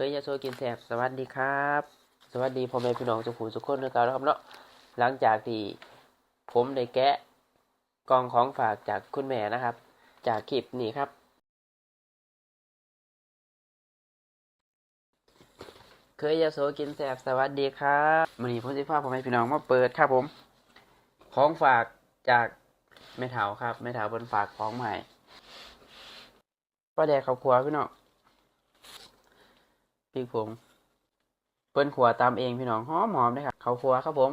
เคยยาโซกินแสบสวัสดีครับ สวัสดีพ่อแม่พี่น้องทุกผู้ทุกคนนะครับนะครับเนาะหลังจากที่ผมได้แกะกล่องของฝากจากคุณแม่นะครับ จากคลิปนี้ครับ เคยยาโซกินแสบสวัสดีครับวันนี้ผมจะพาพ่อแม่พี่น้องมาเปิดครับผม ของฝากจากแม่เถาครับแม่เถาเป็นฝากของใหม่ป้าแดกข้าวครัวพี่น้อง ริกผงเปิ้นขัวตามเองพี่น้องหอมหอมเลยครับเขาวครัวครับผม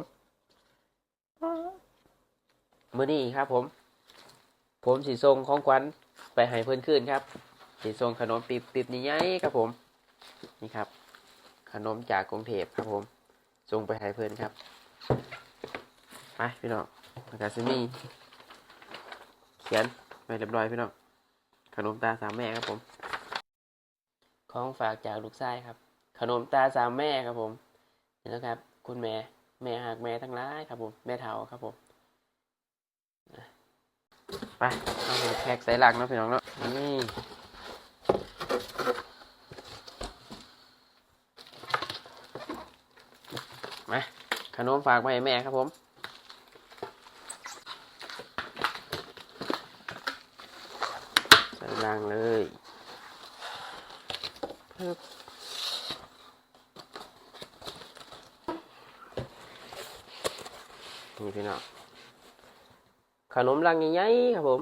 มือนี้ครับ ผม ผมสีทรงของขวัญไปให้เพื่อนขึ้นครับสีทรงขนมปีบปีบนี่ไงครับผม นี่ครับ ขนมจากกรุงเทพครับ ผมส่งไปให้เพื่อนครับไปพี่น้องมันก็จะมีเขียนไว้เรียบร้อยพี่น้องขนมตาสามแม่ครับผม ของฝากจากลูกชายครับ ขนมตาสามแม่ครับผมนี่นะครับ คุณแม่แม่หักแม่ทั้งหลายครับผมแม่เฒ่าครับผมไปเอาไปแพ็กใส่หลังเนาะพี่น้องเนาะนี่มาขนมฝากมาให้แม่ครับผมใส่ลังเลย ครับนี่พี่น้องขนมลังใหญ่ๆครับผม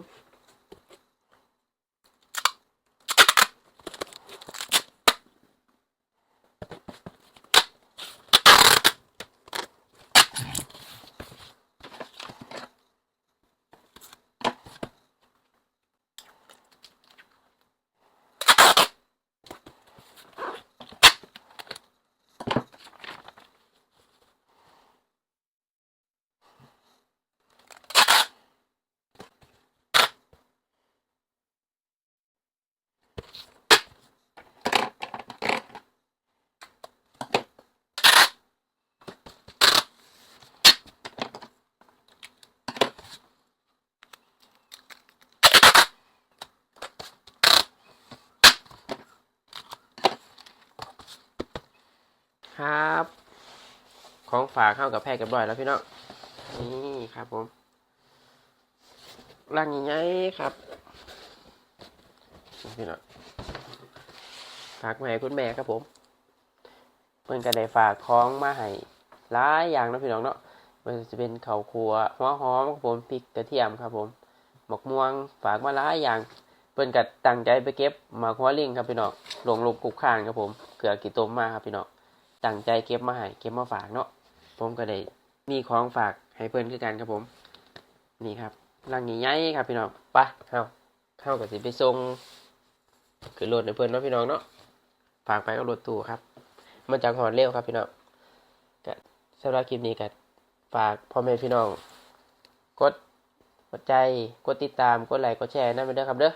ครับ ของฝากเข้ากับแพกกับร้อยแล้วพี่น้องนี่ครับผมลังใหญ่ๆครับพี่น้องฝากมาให้คุณแม่ครับผมเพิ่นก็ได้ฝากของมาให้หลายอย่างนะพี่น้องเนาะมันจะเป็นข้าวคั่วหัวหอมครับผมพริกกระเทียมครับผมหมกม่วงฝากมาหลายอย่างเพิ่นก็ตั้งใจไปเก็บหมากหัวลิงครับพี่น้องลงลงกุกข้างครับผมเกลือกี่ต้มมาครับพี่น้อง ตั้งใจเก็บมาให้เก็บมาฝากเนาะผมก็ได้มีของฝากให้เพิ่อนคือกันครับผม นี่ครับรังใหญ่ๆครับพี่น้องไปเข้าเข้ากับสิไปส่งขึ้นรถในเพิ่อนเนาะพี่น้องเนาะฝากไปกับรถตู้ครับ มันจังหอดเร็วครับพี่น้องก็สำหรับคลิปนี้ก็ฝากพ่อแม่พี่น้อง กดหัวใจกดติดตามกดไลค์กดแชร์นั่นไปเด้อครับเด้อ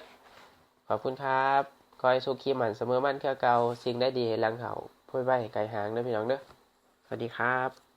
ขอบคุณครับคอยสุขีมันเสมอมั่นแค่เก่าสิ่งได้ดีให้หลังเขา พูดไว้ให้ไกลหางเด้อพี่น้องเด้อสวัสดีครับ